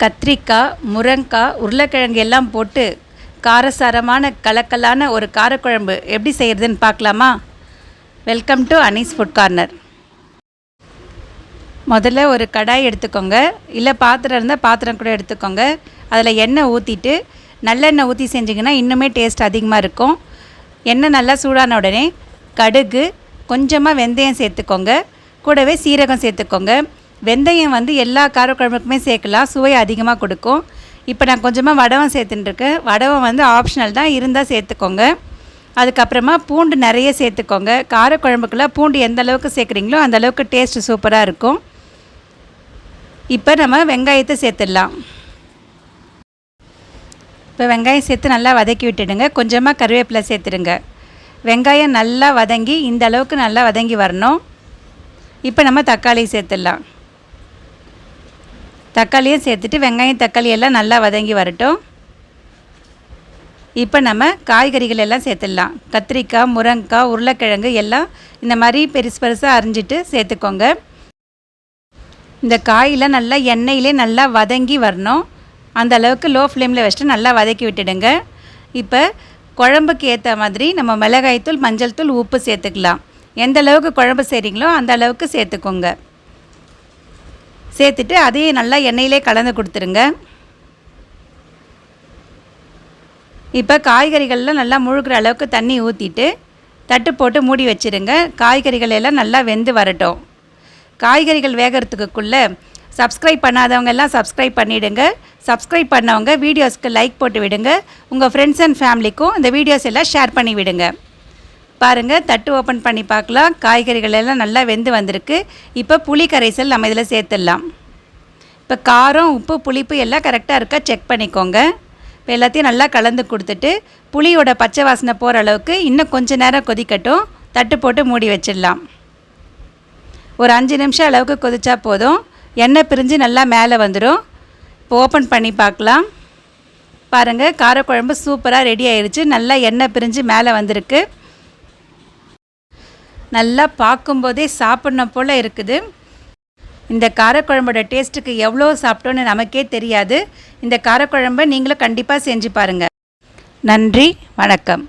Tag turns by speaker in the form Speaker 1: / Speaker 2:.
Speaker 1: கத்திரிக்காய் முருங்காய் உருளைக்கிழங்கு எல்லாம் போட்டு காரசாரமான கலக்கலான ஒரு காரக்குழம்பு எப்படி செய்கிறதுன்னு பார்க்கலாமா? Welcome to Anees food corner முதல்ல ஒரு கடாய் எடுத்துக்கோங்க. இல்லை பாத்திரம் இருந்தால் பாத்திரம் கூட எடுத்துக்கோங்க. அதில் எண்ணெய் ஊற்றிட்டு நல்லெண்ணெய் ஊற்றி செஞ்சிங்கன்னா இன்னுமே டேஸ்ட் அதிகமாக இருக்கும். எண்ணெய் நல்லா சூடான உடனே கடுகு கொஞ்சமாக வெந்தயம் சேர்த்துக்கோங்க. கூடவே சீரகம் சேர்த்துக்கோங்க. வெந்தயம் வந்து எல்லா காரக்குழம்புக்குமே சேர்க்கலாம். சுவை அதிகமாக கொடுக்கும். இப்போ நான் கொஞ்சமாக வடவம் சேர்த்துட்டுருக்கேன் வடவம் வந்து ஆப்ஷனல் தான். இருந்தால் சேர்த்துக்கோங்க. அதுக்கப்புறமா பூண்டு நிறைய சேர்த்துக்கோங்க. காரக்குழம்புக்குலாம் பூண்டு எந்த அளவுக்கு சேர்க்குறீங்களோ அந்த அளவுக்கு டேஸ்ட்டு சூப்பராக இருக்கும். இப்போ நம்ம வெங்காயத்தை சேர்த்துடலாம். இப்போ வெங்காயம் சேர்த்து நல்லா வதக்கி விட்டுடுங்க. கொஞ்சமாக கருவேப்பிலை சேர்த்துடுங்க. வெங்காயம் நல்லா வதங்கி இந்த அளவுக்கு நல்லா வதங்கி வரணும். இப்போ நம்ம தக்காளி சேர்த்துடலாம். தக்காளியும் சேர்த்துட்டு வெங்காயம் தக்காளி எல்லாம் நல்லா வதங்கி வரட்டும். இப்போ நம்ம காய்கறிகள் எல்லாம் சேர்த்துடலாம். கத்திரிக்காய் முருங்கைக்காய் உருளைக்கிழங்கு எல்லாம் இந்த மாதிரி பெருசு பெருசாக அரிஞ்சிட்டு சேர்த்துக்கோங்க. இந்த காயெலாம் நல்லா எண்ணெயிலே நல்லா வதங்கி வரணும். அந்த அளவுக்கு லோ ஃப்ளேமில் வச்சுட்டு நல்லா வதக்கி விட்டுடுங்க. இப்போ குழம்புக்கு ஏற்ற மாதிரி நம்ம மிளகாய்த்தூள் மஞ்சள் தூள் உப்பு சேர்த்துக்கலாம். எந்த அளவுக்கு குழம்பு செய்கிறீங்களோ அந்த அளவுக்கு சேர்த்துக்கோங்க. சேர்த்துட்டு அதையும் நல்லா எண்ணெயிலே கலந்து கொடுத்துருங்க. இப்போ காய்கறிகள்லாம் நல்லா முழுகிற அளவுக்கு தண்ணி ஊற்றிட்டு தட்டு போட்டு மூடி வச்சுருங்க. காய்கறிகள் எல்லாம் நல்லா வெந்து வரட்டும். காய்கறிகள் வேகிறதுக்குள்ளே சப்ஸ்கிரைப் பண்ணாதவங்க எல்லாம் சப்ஸ்கிரைப் பண்ணிவிடுங்க சப்ஸ்கிரைப் பண்ணவங்க வீடியோஸ்க்கு லைக் போட்டு விடுங்க. உங்கள் ஃப்ரெண்ட்ஸ் அண்ட் ஃபேமிலிக்கும் இந்த வீடியோஸ் எல்லாம் ஷேர் பண்ணி விடுங்க. பாருங்கள் தட்டு ஓப்பன் பண்ணி பார்க்கலாம். காய்கறிகள் எல்லாம் நல்லா வெந்து வந்திருக்கு. இப்போ புளி கரைசல் நம்ம இதில் சேர்த்துடலாம். இப்போ காரம் உப்பு புளிப்பு எல்லாம் கரெக்டாக இருக்கா? செக் பண்ணிக்கோங்க. இப்போ எல்லாத்தையும் நல்லா கலந்து கொடுத்துட்டு புளியோட பச்சை வாசனை போகிற அளவுக்கு இன்னும் கொஞ்சம் நேரம் கொதிக்கட்டும். தட்டு போட்டு மூடி வச்சிடலாம். ஒரு அஞ்சு நிமிஷம் அளவுக்கு கொதிச்சா போதும். எண்ணெய் பிரிஞ்சு நல்லா மேலே வந்துடும் இப்போ ஓப்பன் பண்ணி பார்க்கலாம். பாருங்கள் காரக்குழம்பு சூப்பராக ரெடி ஆயிடுச்சு நல்லா எண்ணெய் பிரிஞ்சு மேலே வந்திருக்கு. நல்லா பார்க்கும்போதே சாப்பிட்ணும் போல் இருக்குது. இந்த காரக்குழம்போட டேஸ்ட்டுக்கு எவ்வளோ சாப்பிட்டோன்னு நமக்கே தெரியாது. இந்த காரக்குழம்பை நீங்களும் கண்டிப்பாக செஞ்சு பாருங்கள் நன்றி வணக்கம்.